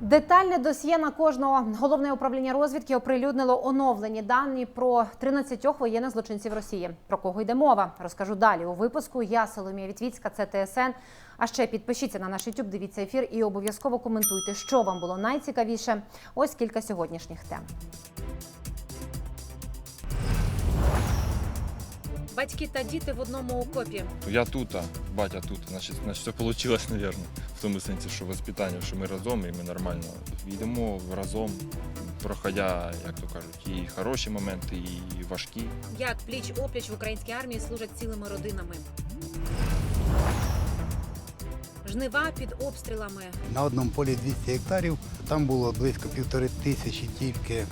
Детальне досьє на кожного головне управління розвідки оприлюднило оновлені дані про 13 воєнних злочинців Росії. Про кого йде мова? Розкажу далі у випуску. Я Соломія Вітвіцька, це. А ще підпишіться на наш YouTube, дивіться ефір і обов'язково коментуйте, що вам було найцікавіше. Ось кілька сьогоднішніх тем. Батьки та діти в одному окопі. Я тут, а батя тут. Значить, значить все вийшло, мабуть. В тому сенсі, що воспитання, що ми разом і ми нормально йдемо разом, проходя, як то кажуть, і хороші моменти, і важкі. Як пліч опліч в українській армії служать цілими родинами. Жнива під обстрілами. На одному полі 200 гектарів, там було близько півтори тисячі тільки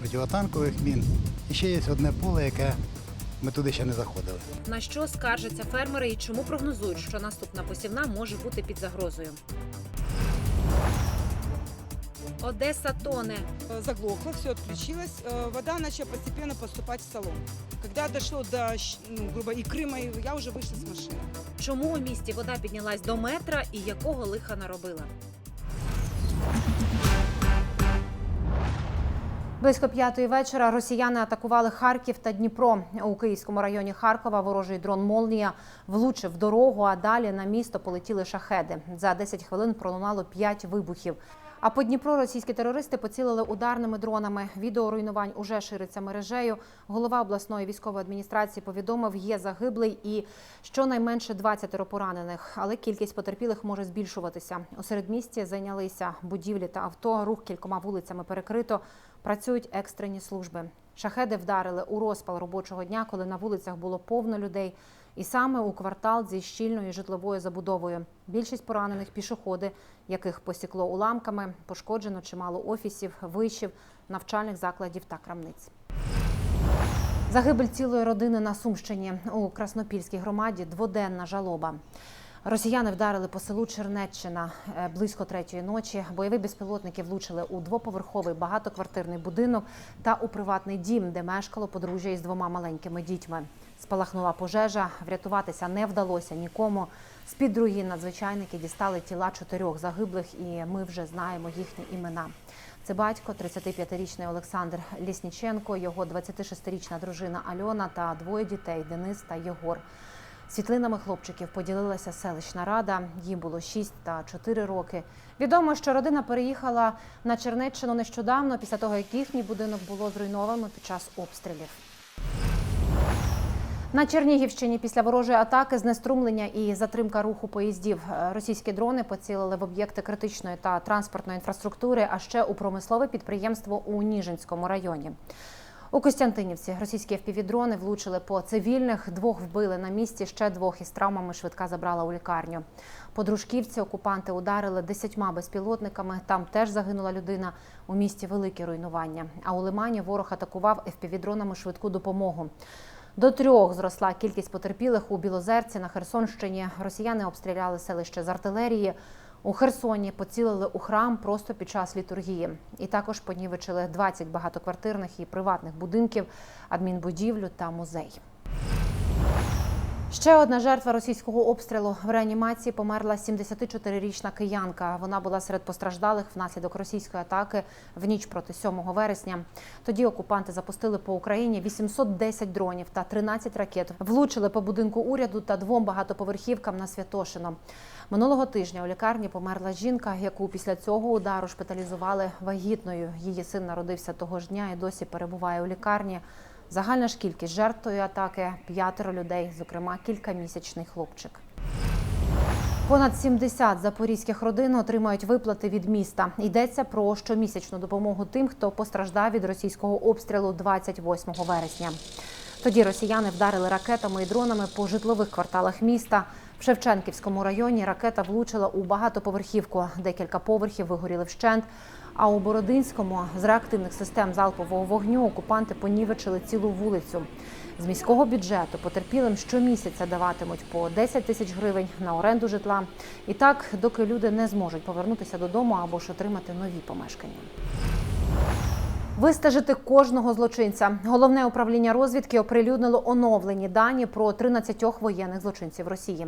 противотанкових мін. І ще є одне поле, яке ми туди ще не заходили. На що скаржаться фермери і чому прогнозують, що наступна посівна може бути під загрозою? Одеса тоне. Э, заглохло, все отключилось. Э, Вода начала постепенно поступать в салон. Когда дошло до, щ- ну, грубо, икры моей, я уже вышла с машины. Чому у місті вода піднялась до метра і якого лиха наробила? Близько п'ятої вечора росіяни атакували Харків та Дніпро. У Київському районі Харкова ворожий дрон Молнія влучив дорогу, а далі на місто полетіли шахеди. За 10 хвилин пролунало 5 вибухів. А по Дніпру російські терористи поцілили ударними дронами. Відео руйнувань уже шириться мережею. Голова обласної військової адміністрації повідомив, є загиблий і щонайменше 20 поранених, але кількість потерпілих може збільшуватися. У середмісті зайнялися будівлі та авто. Рух кількома вулицями перекрито. Працюють екстрені служби. Шахеди вдарили у розпал робочого дня, коли на вулицях було повно людей, і саме у квартал зі щільною житловою забудовою. Більшість поранених пішоходи, яких посікло уламками, пошкоджено чимало офісів, вишів, навчальних закладів та крамниць. Загибель цілої родини на Сумщині у Краснопільській громаді дводенна жалоба. Росіяни вдарили по селу Чернеччина е, близько третьої ночі. Бойові безпілотники влучили у двоповерховий багатоквартирний будинок та у приватний дім, де мешкало подружжя із двома маленькими дітьми. Спалахнула пожежа, врятуватися не вдалося нікому. З під руїн надзвичайники дістали тіла чотирьох загиблих, і ми вже знаємо їхні імена. Це батько, 35-річний Олександр Лісніченко, його 26-річна дружина Альона та двоє дітей Денис та Єгор. Світлинами хлопчиків поділилася селищна рада. Їм було 6 та 4 роки. Відомо, що родина переїхала на Чернеччину нещодавно, після того як їхній будинок було зруйновано під час обстрілів. На Чернігівщині після ворожої атаки знеструмлення і затримка руху поїздів. Е, Російські дрони поцілили в об'єкти критичної та транспортної інфраструктури, а ще у промислове підприємство у Ніжинському районі. У Костянтинівці російські FPV-дрони влучили по цивільних, двох вбили на місці, ще двох із травмами швидка забрала у лікарню. По дружківці окупанти ударили десятьма безпілотниками. Там теж загинула людина. У місті великі руйнування. А у Лимані ворог атакував FPV-дронами швидку допомогу. До трьох зросла кількість потерпілих у Білозерці на Херсонщині. Росіяни обстріляли селище з артилерії. У Херсоні поцілили у храм просто під час літургії. І також понівечили 20 багатоквартирних і приватних будинків, адмінбудівлю та музей. Ще одна жертва російського обстрілу в реанімації померла 74-річна киянка. Вона була серед постраждалих внаслідок російської атаки в ніч проти 7 вересня. Тоді окупанти запустили по Україні 810 дронів та 13 ракет. Влучили по будинку уряду та двом багатоповерхівкам на Святошино. Минулого тижня у лікарні померла жінка, яку після цього удару шпиталізували вагітною. Її син народився того ж дня і досі перебуває у лікарні. Загальна ж кількість жертв тої атаки п'ятеро людей, зокрема кількамісячний хлопчик. Понад 70 запорізьких родин отримають виплати від міста. Йдеться про щомісячну допомогу тим, хто постраждав від російського обстрілу 28 вересня. Тоді росіяни вдарили ракетами і дронами по житлових кварталах міста. В Шевченківському районі ракета влучила у багатоповерхівку. Декілька поверхів вигоріли вщент. А у Бородинському з реактивних систем залпового вогню окупанти понівечили цілу вулицю. З міського бюджету потерпілим щомісяця даватимуть по 10 тисяч гривень на оренду житла. І так, доки люди не зможуть повернутися додому або ж отримати нові помешкання. Вистежити кожного злочинця. Головне управління розвідки оприлюднило оновлені дані про 13 воєнних злочинців Росії.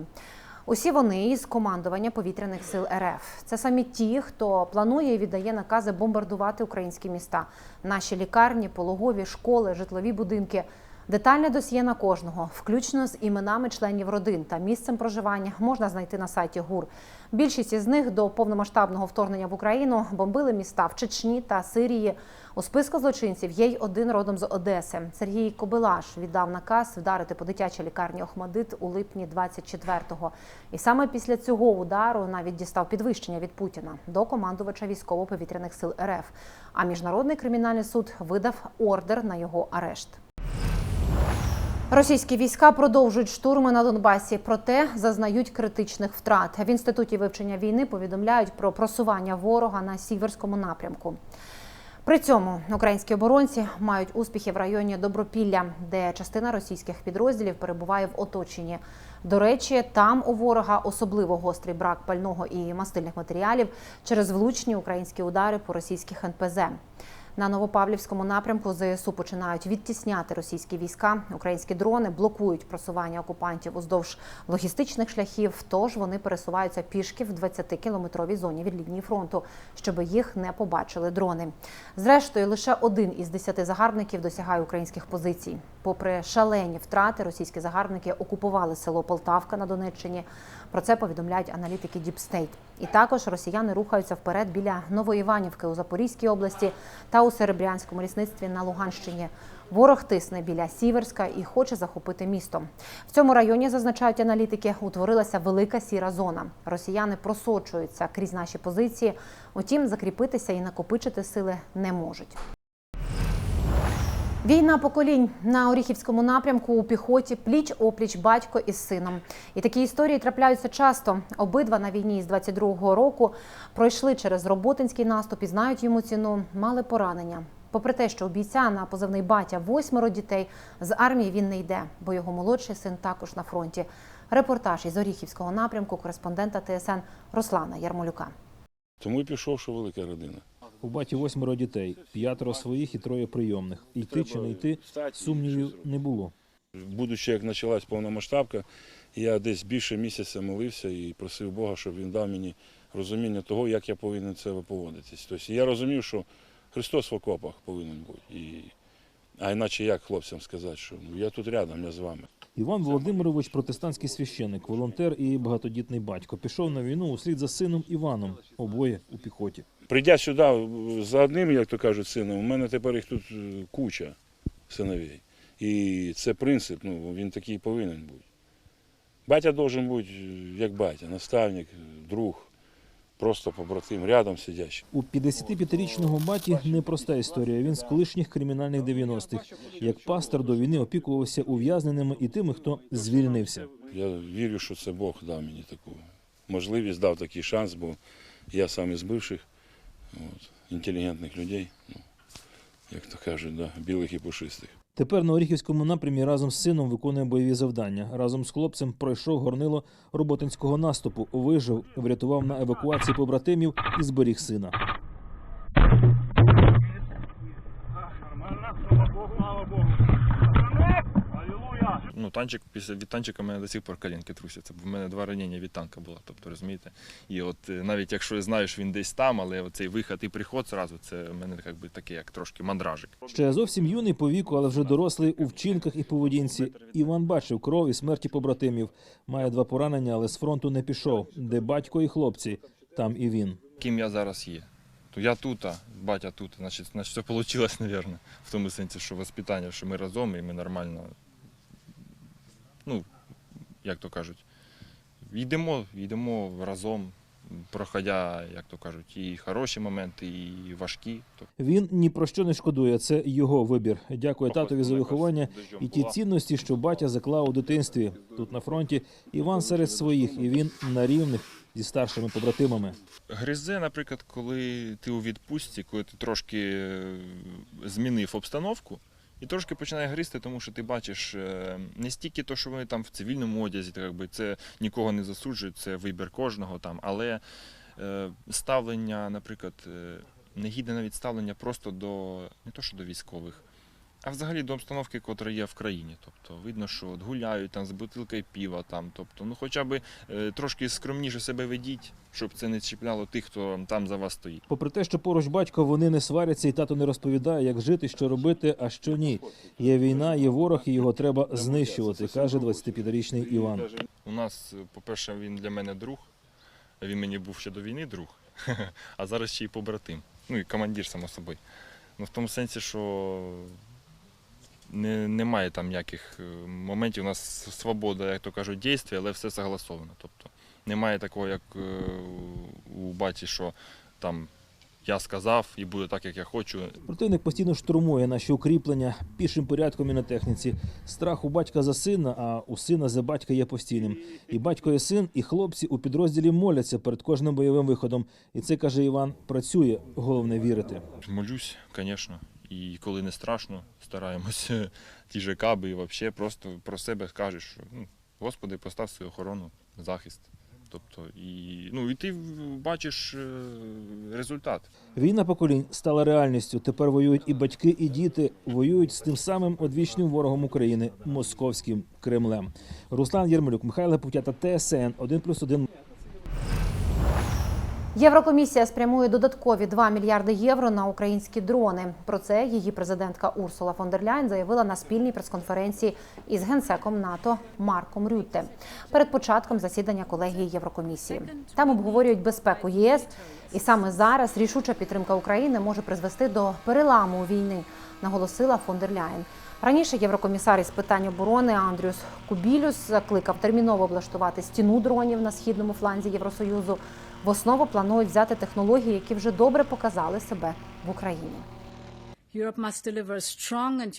Усі вони із командування повітряних сил РФ. Це самі ті, хто планує і віддає накази бомбардувати українські міста, наші лікарні, пологові, школи, житлові будинки. Детальне досьє на кожного, включно з іменами членів родин та місцем проживання, можна знайти на сайті ГУР. Більшість із них до повномасштабного вторгнення в Україну бомбили міста в Чечні та Сирії. У списку злочинців є й один родом з Одеси. Сергій Кобилаш віддав наказ вдарити по дитячій лікарні Охмадит у липні 24-го. І саме після цього удару навіть дістав підвищення від Путіна до командувача військово-повітряних сил РФ. А міжнародний кримінальний суд видав ордер на його арешт. Російські війська продовжують штурми на Донбасі, проте зазнають критичних втрат. В інституті вивчення війни повідомляють про просування ворога на сіверському напрямку. При цьому українські оборонці мають успіхи в районі Добропілля, де частина російських підрозділів перебуває в оточенні. До речі, там у ворога особливо гострий брак пального і мастильних матеріалів через влучні українські удари по російських НПЗ. На Новопавлівському напрямку ЗСУ починають відтісняти російські війська. Українські дрони блокують просування окупантів уздовж логістичних шляхів. Тож вони пересуваються пішки в 20-кілометровій зоні від лінії фронту, щоб їх не побачили дрони. Зрештою, лише один із десяти загарбників досягає українських позицій. Попри шалені втрати, російські загарбники окупували село Полтавка на Донеччині. Про це повідомляють аналітики Діпстейт. І також росіяни рухаються вперед біля Новоіванівки у Запорізькій області та у Серебрянському лісництві на Луганщині. Ворог тисне біля Сіверська і хоче захопити місто. В цьому районі зазначають аналітики, утворилася велика сіра зона. Росіяни просочуються крізь наші позиції. Утім, закріпитися і накопичити сили не можуть. Війна поколінь на Оріхівському напрямку у піхоті пліч опліч батько із сином. І такі історії трапляються часто. Обидва на війні з 22-го року пройшли через роботинський наступ і знають йому ціну, мали поранення. Попри те, що у бійця на позивний батя восьмеро дітей з армії він не йде, бо його молодший син також на фронті. Репортаж із Оріхівського напрямку кореспондента ТСН Руслана Ярмолюка. Тому і пішов, що велика родина. У баті восьмеро дітей, п'ятеро своїх і троє прийомних. Йти чи не йти, сумнівів не було. Будучи, як почалась повномасштабка, я десь більше місяця молився і просив Бога, щоб він дав мені розуміння того, як я повинен це поводитись. Тобто я розумів, що Христос в окопах повинен бути. І... А іначе як хлопцям сказати, що ну, я тут рядом, я з вами. Іван Володимирович, протестантський священник, волонтер і багатодітний батько, пішов на війну услід за сином Іваном, обоє у піхоті. Прийдя сюди за одним, як то кажуть, сином, у мене тепер їх тут е, куча синовей. І це принцип, ну, він такий повинен бути. Батя должен бути е, як батя, наставник, друг, просто побратим, рядом сидячий. У 55-річного баті непроста історія. Він з колишніх кримінальних 90-х. Як пастор до війни опікувався ув'язненими і тими, хто звільнився. Я вірю, що це Бог дав мені таку можливість, дав такий шанс, бо я сам із бивших от, інтелігентних людей, ну, як то кажуть, да, білих і пушистих. Тепер на Оріхівському напрямі разом з сином виконує бойові завдання. Разом з хлопцем пройшов горнило роботинського наступу, вижив, врятував на евакуації побратимів і зберіг сина. Ну, танчик після від танчика мене до сих пор колінки трусяться, бо в мене два ранення від танка було. Тобто, розумієте? І от е, навіть якщо я знаю, що він десь там, але цей виход і приход зразу, це в мене як би такий, як трошки мандражик. Ще зовсім юний по віку, але вже дорослий у вчинках і поведінці. Іван бачив кров і смерті побратимів. Має два поранення, але з фронту не пішов. Де батько і хлопці, там і він. Ким я зараз є? То я тут, а батя тут. Значить, значить, все вийшло, мабуть, в тому сенсі, що воспитання, що ми разом і ми нормально, ну, як то кажуть, йдемо, йдемо разом, проходя, як то кажуть, і хороші моменти, і важкі. Він ні про що не шкодує. Це його вибір. Дякує татові за виховання і ті цінності, що батя заклав у дитинстві. Тут на фронті Іван серед своїх, і він на рівних зі старшими побратимами. Гризе, наприклад, коли ти у відпустці, коли ти трошки е, змінив обстановку, і трошки починає гризти, тому що ти бачиш е, не стільки то, що вони там в цивільному одязі, так якби це нікого не засуджують, це вибір кожного там, але е, ставлення, наприклад, е, негідне навіть ставлення просто до не то, що до військових, А взагалі до обстановки, котра є в країні. Тобто видно, що от гуляють там з бутилкою піва, там, тобто, ну хоча б е, трошки скромніше себе ведіть, щоб це не чіпляло тих, хто там за вас стоїть. Попри те, що поруч батько вони не сваряться, і тато не розповідає, як жити, що робити, а що ні. Є війна, є ворог, і його треба знищувати, каже 25-річний Іван. У нас, по-перше, він для мене друг. Він мені був ще до війни друг, а зараз ще й побратим. Ну і командир, само собою. Ну, в тому сенсі, що не, немає там ніяких е, моментів. У нас свобода, як то кажуть, дійстві, але все согласовано. Тобто немає такого, як е, у баті, що там я сказав і буде так, як я хочу. Противник постійно штурмує наші укріплення пішим порядком і на техніці. Страх у батька за сина, а у сина за батька є постійним. І батько, і син, і хлопці у підрозділі моляться перед кожним бойовим виходом. І це каже Іван. Працює, головне вірити. Молюсь, звісно. І коли не страшно, стараємося ті же каби і взагалі просто про себе кажеш, що ну, Господи, постав свою охорону, захист. Тобто, і, ну, і ти бачиш е, результат. Війна поколінь стала реальністю. Тепер воюють і батьки, і діти воюють з тим самим одвічним ворогом України московським Кремлем. Руслан Єрмолюк, Михайло Путята, ТСН 1+,1. Єврокомісія спрямує додаткові 2 мільярди євро на українські дрони. Про це її президентка Урсула фон дер Ляйн заявила на спільній прес-конференції із генсеком НАТО Марком Рютте перед початком засідання колегії Єврокомісії. Там обговорюють безпеку ЄС, і саме зараз рішуча підтримка України може призвести до переламу війни, наголосила фон дер Ляйн. Раніше єврокомісар із питань оборони Андрюс Кубілюс закликав терміново облаштувати стіну дронів на східному фланзі Євросоюзу. В основу планують взяти технології, які вже добре показали себе в Україні.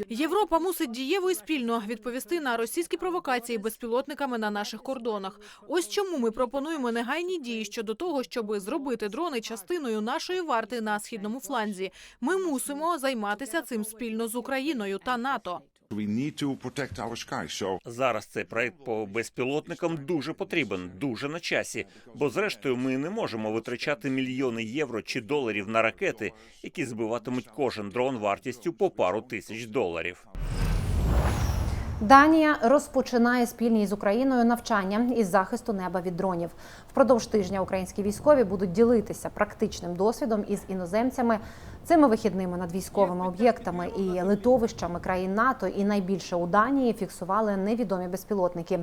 Європа мусить дієво і спільно відповісти на російські провокації безпілотниками на наших кордонах. Ось чому ми пропонуємо негайні дії щодо того, щоб зробити дрони частиною нашої варти на східному фланзі. Ми мусимо займатися цим спільно з Україною та НАТО. We need to protect our skies. So Зараз цей проект по безпілотникам дуже потрібен, дуже на часі. Бо зрештою ми не можемо витрачати мільйони євро чи доларів на ракети, які збиватимуть кожен дрон вартістю по пару тисяч доларів. Данія розпочинає спільні з Україною навчання із захисту неба від дронів. Впродовж тижня українські військові будуть ділитися практичним досвідом із іноземцями цими вихідними над військовими об'єктами і литовищами країн НАТО. І найбільше у Данії фіксували невідомі безпілотники.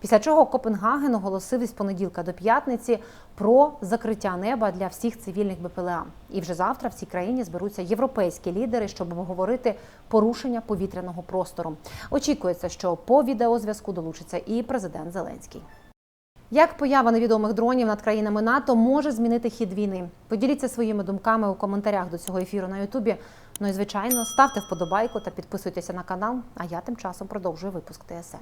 Після чого Копенгаген оголосив із понеділка до п'ятниці про закриття неба для всіх цивільних БПЛА. І вже завтра в цій країні зберуться європейські лідери, щоб обговорити порушення повітряного простору. Очікується, що по відеозв'язку долучиться і президент Зеленський. Як поява невідомих дронів над країнами НАТО може змінити хід війни? Поділіться своїми думками у коментарях до цього ефіру на Ютубі. Ну і звичайно, ставте вподобайку та підписуйтеся на канал. А я тим часом продовжую випуск ТСН.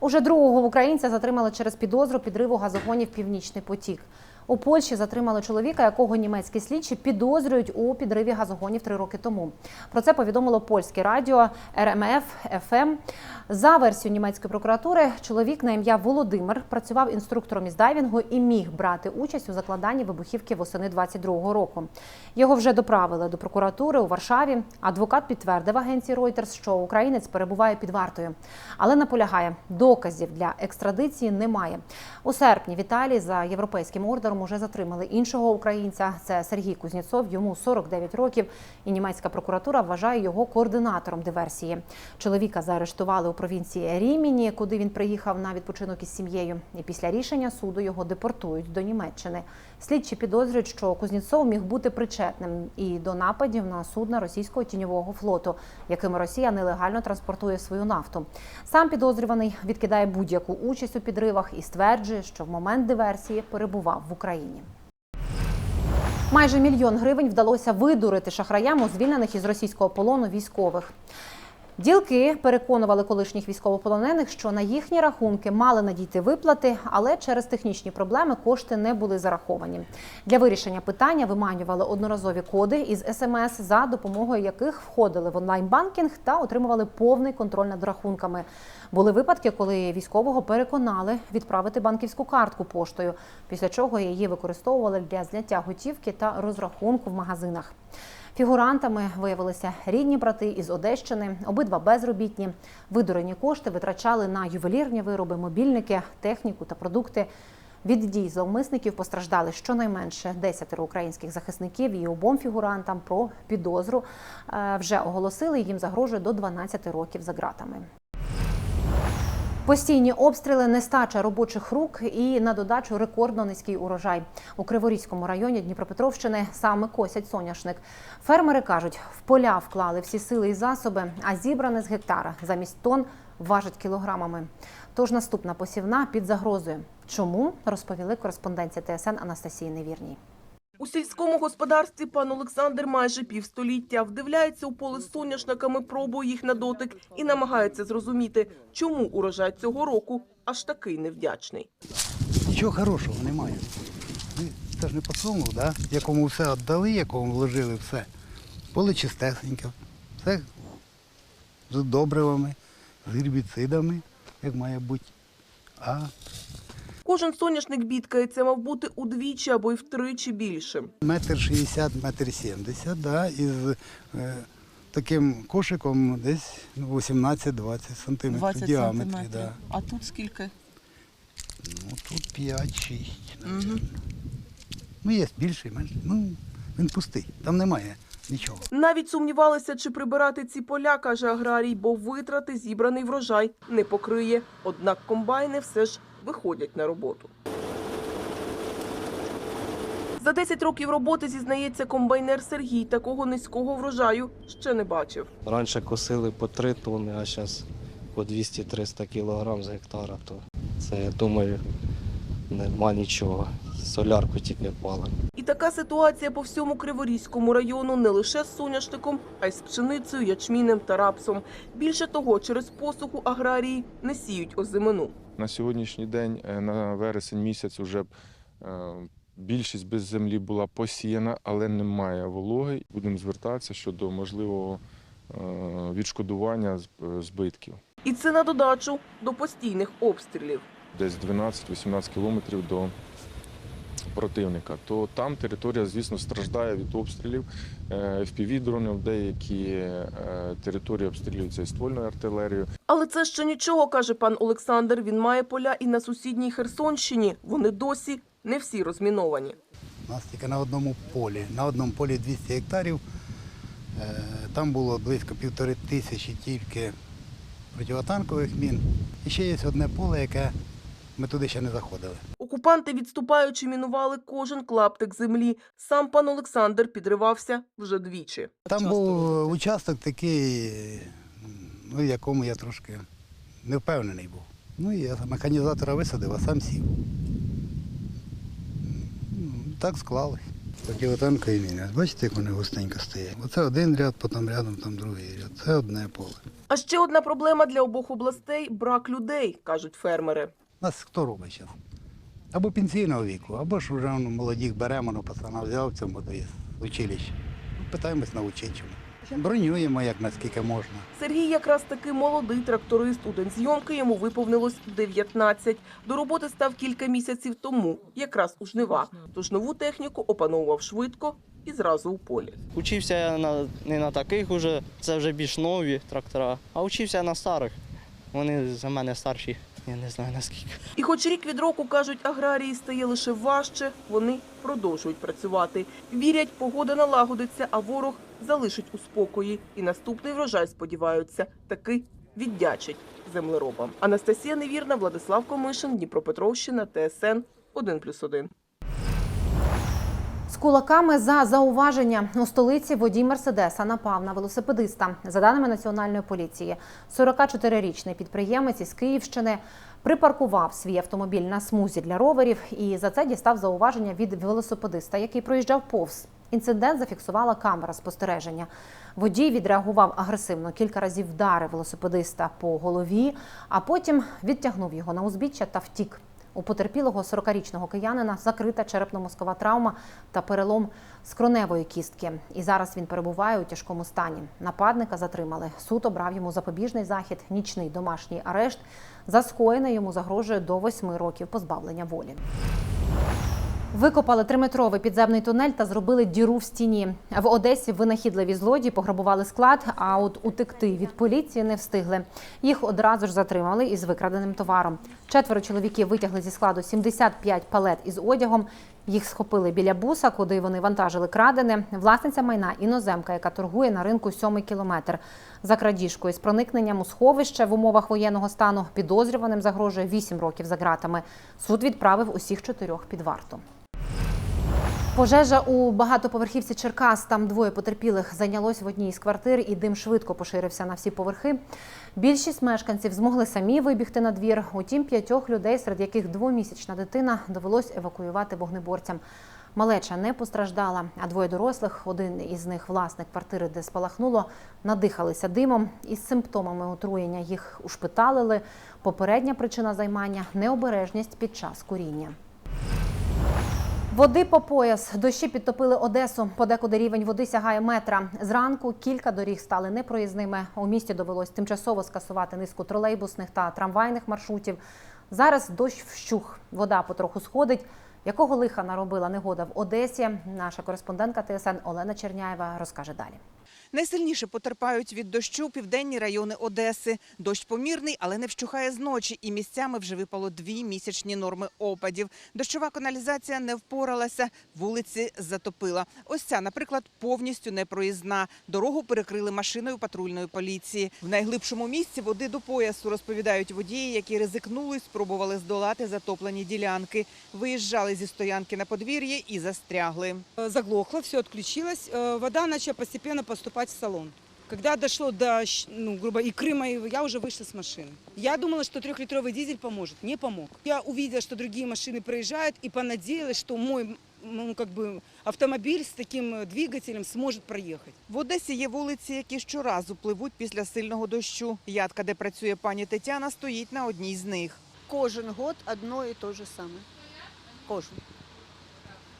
Уже другого українця затримали через підозру підриву газогонів Північний потік. У Польщі затримали чоловіка, якого німецькі слідчі підозрюють у підриві газогонів три роки тому. Про це повідомило польське радіо РМФ ФМ. За версією німецької прокуратури, чоловік на ім'я Володимир працював інструктором із дайвінгу і міг брати участь у закладанні вибухівки восени 22-го року. Його вже доправили до прокуратури у Варшаві. Адвокат підтвердив агенції Reuters, що українець перебуває під вартою, але наполягає, доказів для екстрадиції немає. У серпні в Італії за європейським ордером уже затримали іншого українця. Це Сергій Кузнєцов, йому 49 років, і німецька прокуратура вважає його координатором диверсії. Чоловіка заарештували у провінції Ріміні, куди він приїхав на відпочинок із сім'єю. І після рішення суду його депортують до Німеччини. Слідчі підозрюють, що Кузнєцов міг бути причетним і до нападів на судна російського тіньового флоту, якими Росія нелегально транспортує свою нафту. Сам підозрюваний відкидає будь-яку участь у підривах і стверджує, що в момент диверсії перебував в Україні. Майже мільйон гривень вдалося видурити шахраям у звільнених із російського полону військових. Ділки переконували колишніх військовополонених, що на їхні рахунки мали надійти виплати, але через технічні проблеми кошти не були зараховані. Для вирішення питання виманювали одноразові коди із СМС, за допомогою яких входили в онлайн-банкінг та отримували повний контроль над рахунками. Були випадки, коли військового переконали відправити банківську картку поштою, після чого її використовували для зняття готівки та розрахунку в магазинах. Фігурантами виявилися рідні брати із Одещини, обидва безробітні. Видурені кошти витрачали на ювелірні вироби, мобільники, техніку та продукти. Від дій зловмисників постраждали щонайменше 10 українських захисників і обом фігурантам про підозру е, вже оголосили. Їм загрожує до 12 років за ґратами. Постійні обстріли, нестача робочих рук і на додачу рекордно низький урожай. У Криворізькому районі Дніпропетровщини саме косять соняшник. Фермери кажуть, в поля вклали всі сили і засоби, а зібране з гектара замість тонн важить кілограмами. Тож наступна посівна під загрозою. Чому розповіли кореспонденція ТСН Анастасії Невірній. У сільському господарстві пан Олександр майже півстоліття вдивляється у поле з соняшниками, пробує їх на дотик і намагається зрозуміти, чому урожай цього року аж такий невдячний. Нічого хорошого немає. Це ж не подсолнух, да? якому все віддали, якому вложили все. Поле чистесеньке, все з добривами, з гербіцидами, як має бути. А Кожен соняшник бідкається, мав бути удвічі або й втричі більше. метр шістдесят, метр сімдесят, да, із е, таким кошиком десь 18-20 сантиметрів 20 в діаметрі. Да. А тут скільки? Ну, тут 5-6. Ну, є більший, менший. Ну, він пустий, там немає нічого. Навіть сумнівалися, чи прибирати ці поля, каже аграрій, бо витрати зібраний врожай не покриє. Однак комбайни все ж виходять на роботу. За 10 років роботи, зізнається комбайнер Сергій, такого низького врожаю ще не бачив. Раніше косили по 3 тонни, а зараз по 200-300 кілограм з гектара. То це, я думаю, нема нічого. Солярку тільки палимо. І така ситуація по всьому Криворізькому району не лише з соняшником, а й з пшеницею, ячмінем та рапсом. Більше того, через посуху аграрії не сіють озимину. На сьогоднішній день, е, на вересень місяць, уже більшість без землі була посіяна, але немає вологи. Будемо звертатися щодо можливого е, відшкодування збитків. І це на додачу до постійних обстрілів. Десь 12-18 кілометрів до противника. То там територія, звісно, страждає від обстрілів FPV-дронів, деякі е, території обстрілюються і ствольною артилерією. Але це ще нічого, каже пан Олександр. Він має поля і на сусідній Херсонщині. Вони досі не всі розміновані. У нас тільки на одному полі. На одному полі 200 гектарів. Е, Там було близько півтори тисячі тільки противотанкових мін. І ще є одне поле, яке ми туди ще не заходили. Окупанти, відступаючи, мінували кожен клаптик землі. Сам пан Олександр підривався вже двічі. Там був участок такий, ну, в якому я трошки не впевнений був. Ну і я механізатора висадив, а сам сів. Так склалось. Противотанкові міни. Бачите, як вони густенько стоять. Оце один ряд, потім рядом там другий ряд. Це одне поле. А ще одна проблема для обох областей брак людей, кажуть фермери. Нас хто робить зараз? Або пенсійного віку, або ж вже ну, молодих беремо, ну, пацана взяв в цьому то з училища. Питаємось навчити чому. Бронюємо як наскільки можна. Сергій якраз таки молодий тракторист. У день зйомки йому виповнилось 19. До роботи став кілька місяців тому, якраз у жнива. Тож нову техніку опановував швидко і зразу у полі. Учився я на, не на таких уже, це вже більш нові трактора, а учився я на старих. Вони за мене старші, я не знаю наскільки. І хоч рік від року, кажуть, аграрії стає лише важче, вони продовжують працювати. Вірять, погода налагодиться, а ворог залишить у спокої. І наступний врожай, сподіваються, таки віддячить землеробам. Анастасія Невірна, Владислав Комишин, Дніпропетровщина, ТСН 1+,1. Кулаками за зауваження у столиці водій Мерседеса напав на велосипедиста. За даними національної поліції, 44-річний підприємець із Київщини припаркував свій автомобіль на смузі для роверів і за це дістав зауваження від велосипедиста, який проїжджав повз. Інцидент зафіксувала камера спостереження. Водій відреагував агресивно, кілька разів вдарив велосипедиста по голові, а потім відтягнув його на узбіччя та втік. У потерпілого 40-річного киянина закрита черепно-мозкова травма та перелом скроневої кістки. І зараз він перебуває у тяжкому стані. Нападника затримали. Суд обрав йому запобіжний захід, нічний домашній арешт. За скоєне йому загрожує до 8 років позбавлення волі. Викопали триметровий підземний тунель та зробили діру в стіні. В Одесі винахідливі злодії пограбували склад, а от утекти від поліції не встигли. Їх одразу ж затримали із викраденим товаром. Четверо чоловіків витягли зі складу 75 палет із одягом. Їх схопили біля буса, куди вони вантажили крадене. Власниця майна іноземка, яка торгує на ринку сьомий кілометр. За крадіжкою з проникненням у сховище в умовах воєнного стану підозрюваним загрожує 8 років за ґратами. Суд відправив усіх чотирьох під варту. Пожежа у багатоповерхівці Черкас. Там двоє потерпілих зайнялось в одній із квартир, і дим швидко поширився на всі поверхи. Більшість мешканців змогли самі вибігти на двір. Утім, п'ятьох людей, серед яких двомісячна дитина, довелось евакуювати вогнеборцям. Малеча не постраждала, а двоє дорослих, один із них власник квартири, де спалахнуло, надихалися димом. Із симптомами отруєння їх ушпиталили. Попередня причина займання необережність під час куріння. Води по пояс. Дощі підтопили Одесу. Подекуди рівень води сягає метра. Зранку кілька доріг стали непроїзними. У місті довелось тимчасово скасувати низку тролейбусних та трамвайних маршрутів. Зараз дощ вщух. Вода потроху сходить. Якого лиха наробила негода в Одесі? Наша кореспондентка ТСН Олена Черняєва розкаже далі. Найсильніше потерпають від дощу південні райони Одеси. Дощ помірний, але не вщухає зночі, і місцями вже випало дві місячні норми опадів. Дощова каналізація не впоралася, вулиці затопила. Ось ця, наприклад, повністю непроїзна. Дорогу перекрили машиною патрульної поліції. В найглибшому місці води до поясу, розповідають водії, які ризикнули, спробували здолати затоплені ділянки. Виїжджали зі стоянки на подвір'я і застрягли. Заглохло, все отключилось. Э, Вода начала постепенно поступать в салон. Когда дошло до, щ- ну, грубо, икры моей, я уже вышла с машины. Я думала, что трехлитровый дизель поможет. Не помог. Я увидела, что другие машины проезжают и понадеялась, что мой м, ну, как бы, автомобиль с таким э, двигателем сможет проехать. В Одесі є вулиці, які щоразу пливуть після сильного дощу. Ядка, де працює пані Тетяна, стоїть на одній з них. Кожен год одно и то же самое. Кожен.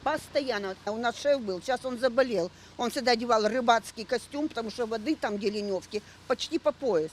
Постоянно. У нас шеф был, сейчас он заболел. Он всегда одевал рыбацкий костюм, потому что воды там, где леневки, почти по пояс.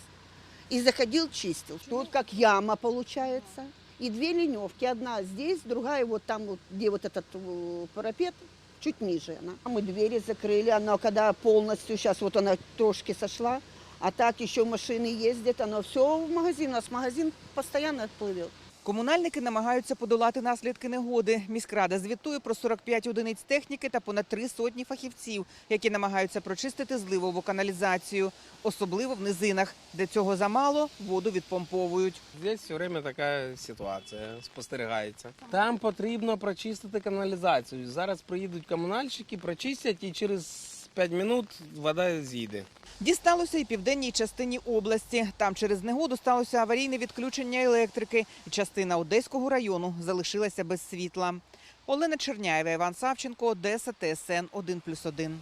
И заходил, чистил. Тут как яма получается. И две леневки. Одна здесь, другая вот там, вот, где вот этот э, парапет, чуть ниже она. Мы двери закрыли, она когда полностью, сейчас вот она трошки сошла, а так еще машины ездят, оно все в магазин. У нас магазин постоянно плывет. Комунальники намагаються подолати наслідки негоди. Міськрада звітує про 45 одиниць техніки та понад три сотні фахівців, які намагаються прочистити зливову каналізацію, особливо в низинах, де цього замало, воду відпомповують. Здесь все время така ситуація спостерігається. Там потрібно прочистити каналізацію. Зараз приїдуть комунальщики, прочистять і через 5 минут вода з'їде. Дісталося і південній частині області. Там через негоду сталося аварійне відключення електрики. І частина Одеського району залишилася без світла. Олена Черняєва, Іван Савченко, Одеса, ТСН 1+,1.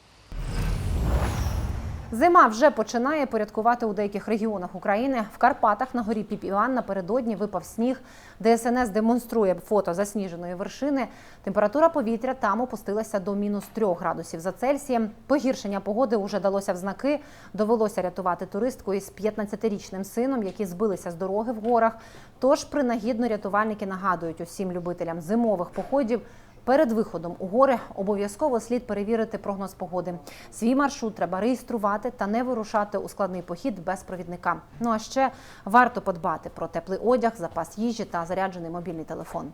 Зима вже починає порядкувати у деяких регіонах України. В Карпатах на горі Піп-Іван напередодні випав сніг. ДСНС демонструє фото засніженої вершини. Температура повітря там опустилася до мінус 3 градусів за Цельсієм. Погіршення погоди уже далося в знаки. Довелося рятувати туристку із 15-річним сином, які збилися з дороги в горах. Тож принагідно рятувальники нагадують усім любителям зимових походів. Перед виходом у гори обов'язково слід перевірити прогноз погоди. Свій маршрут треба реєструвати та не вирушати у складний похід без провідника. Ну а ще варто подбати про теплий одяг, запас їжі та заряджений мобільний телефон.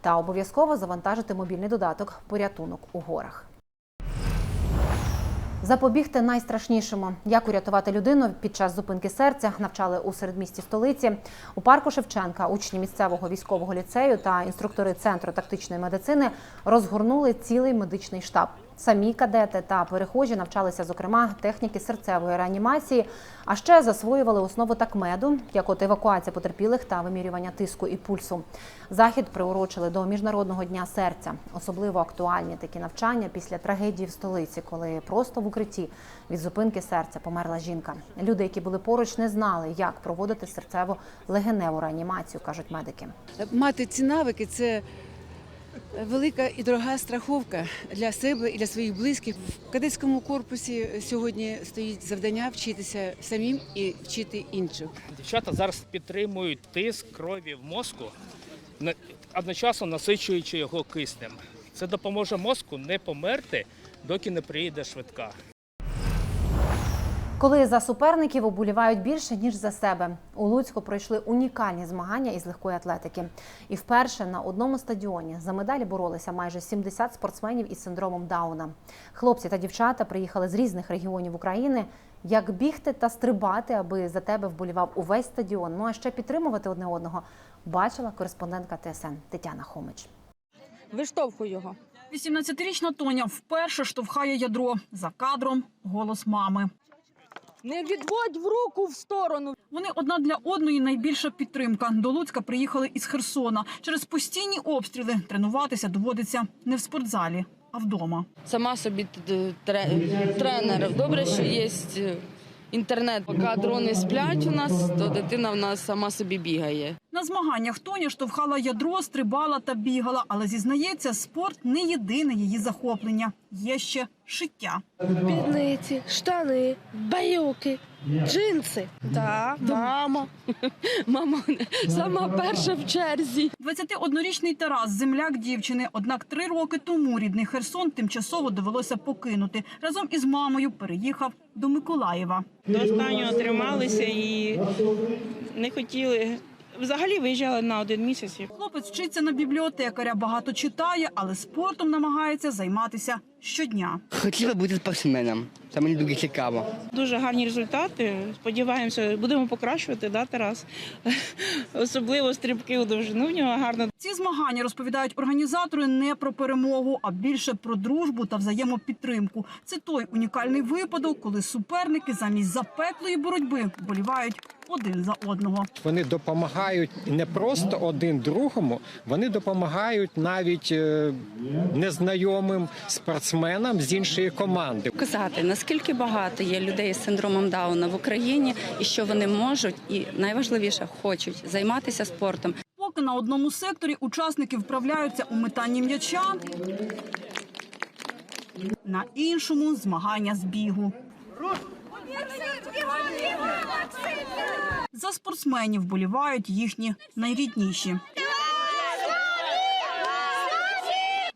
Та обов'язково завантажити мобільний додаток порятунок у горах. Запобігти найстрашнішому, як урятувати людину під час зупинки серця, навчали у середмісті столиці. У парку Шевченка учні місцевого військового ліцею та інструктори центру тактичної медицини розгорнули цілий медичний штаб. Самі кадети та перехожі навчалися, зокрема, техніки серцевої реанімації, а ще засвоювали основу такмеду, як от евакуація потерпілих та вимірювання тиску і пульсу. Захід приурочили до міжнародного дня серця. Особливо актуальні такі навчання після трагедії в столиці, коли просто в укритті від зупинки серця померла жінка. Люди, які були поруч, не знали, як проводити серцево-легеневу реанімацію, кажуть медики. Мати ці навики це велика і дорога страховка для себе і для своїх близьких. В кадетському корпусі сьогодні стоїть завдання вчитися самим і вчити інших. Дівчата зараз підтримують тиск крові в мозку, одночасно насичуючи його киснем. Це допоможе мозку не померти, доки не приїде швидка. Коли за суперників уболівають більше ніж за себе, у Луцьку пройшли унікальні змагання із легкої атлетики. І вперше на одному стадіоні за медалі боролися майже 70 спортсменів із синдромом Дауна. Хлопці та дівчата приїхали з різних регіонів України. Як бігти та стрибати, аби за тебе вболівав увесь стадіон, ну а ще підтримувати одне одного, бачила кореспондентка ТСН Тетяна Хомич. Виштовхуй його. 18-річна Тоня вперше штовхає ядро. За кадром голос мами. Не відводь в руку в сторону. Вони одна для одної найбільша підтримка. До Луцька приїхали із Херсона. Через постійні обстріли тренуватися доводиться не в спортзалі, а вдома. Сама собі тренер. Добре, що є інтернет. Поки дрони сплять у нас, то дитина в нас сама собі бігає. На змаганнях Тоня штовхала ядро, стрибала та бігала, але зізнається, спорт не єдине її захоплення. Є ще шиття. Спідниці, штани, байоки, джинси. Так, мама. Мама сама перша в черзі. 21-річний Тарас, земляк дівчини. Однак три роки тому рідний Херсон тимчасово довелося покинути. Разом із мамою переїхав до Миколаєва. До останнього трималися і не хотіли. Взагалі виїжджали на один місяць. Хлопець вчиться на бібліотекаря, багато читає, але спортом намагається займатися щодня. Хотіла бути спортсменом. Це мені дуже цікаво. Дуже гарні результати. Сподіваємося, будемо покращувати, да, Тарас? Особливо стрибки у довжину в нього гарно. Ці змагання розповідають організатори не про перемогу, а більше про дружбу та взаємопідтримку. Це той унікальний випадок, коли суперники замість запеклої боротьби болівають один за одного. Вони допомагають не просто один другому, вони допомагають навіть е, незнайомим спортсменам з іншої команди. Казати наскільки багато є людей з синдромом Дауна в Україні, і що вони можуть, і найважливіше хочуть займатися спортом. Поки на одному секторі учасники вправляються у метанні м'яча, на іншому змагання з бігу. За спортсменів болівають їхні найрідніші.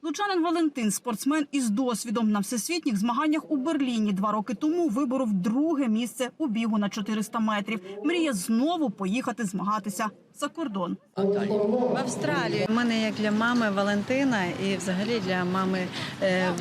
Лучанин Валентин, спортсмен із досвідом на всесвітніх змаганнях у Берліні два роки тому виборов друге місце у бігу на 400 метрів. Мріє знову поїхати змагатися за кордон. В Австралії. У мене як для мами Валентина і взагалі для мами е,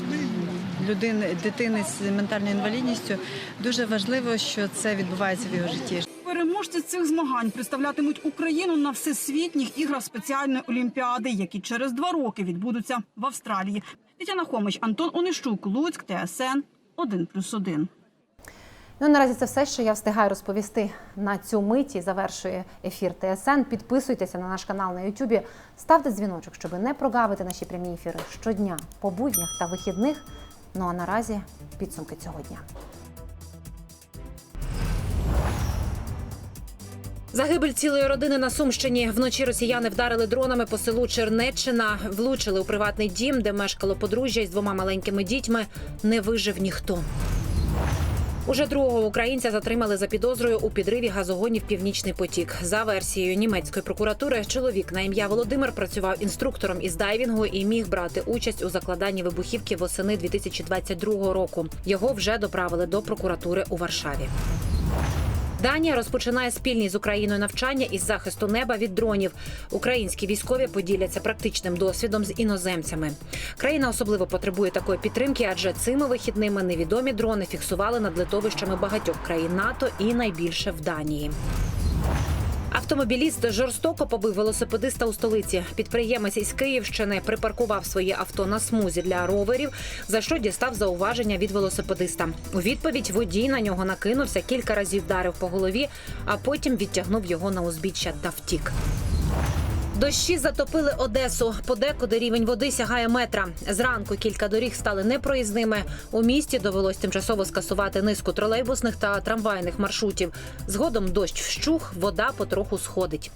людини, дитини з ментальною інвалідністю дуже важливо, що це відбувається в його житті. Переможці цих змагань представлятимуть Україну на всесвітніх іграх спеціальної олімпіади, які через два роки відбудуться в Австралії. Тетяна Хомич, Антон Онищук, Луцьк, ТСН 1+,1. Ну, наразі це все, що я встигаю розповісти на цю миті. Завершує ефір ТСН. Підписуйтеся на наш канал на Ютубі, ставте дзвіночок, щоб не прогавити наші прямі ефіри щодня по буднях та вихідних. Ну а наразі підсумки цього дня. Загибель цілої родини на Сумщині. Вночі росіяни вдарили дронами по селу Чернеччина, влучили у приватний дім, де мешкало подружжя із двома маленькими дітьми. Не вижив ніхто. Уже другого українця затримали за підозрою у підриві газогонів Північний потік. За версією німецької прокуратури, чоловік на ім'я Володимир працював інструктором із дайвінгу і міг брати участь у закладанні вибухівки восени 2022 року. Його вже доправили до прокуратури у Варшаві. Данія розпочинає спільні з Україною навчання із захисту неба від дронів. Українські військові поділяться практичним досвідом з іноземцями. Країна особливо потребує такої підтримки, адже цими вихідними невідомі дрони фіксували над литовищами багатьох країн НАТО і найбільше в Данії. Автомобіліст жорстоко побив велосипедиста у столиці. Підприємець із Київщини припаркував своє авто на смузі для роверів, за що дістав зауваження від велосипедиста. У відповідь водій на нього накинувся, кілька разів вдарив по голові, а потім відтягнув його на узбіччя та втік. Дощі затопили Одесу. Подекуди рівень води сягає метра. Зранку кілька доріг стали непроїзними. У місті довелось тимчасово скасувати низку тролейбусних та трамвайних маршрутів. Згодом дощ вщух, вода потроху сходить.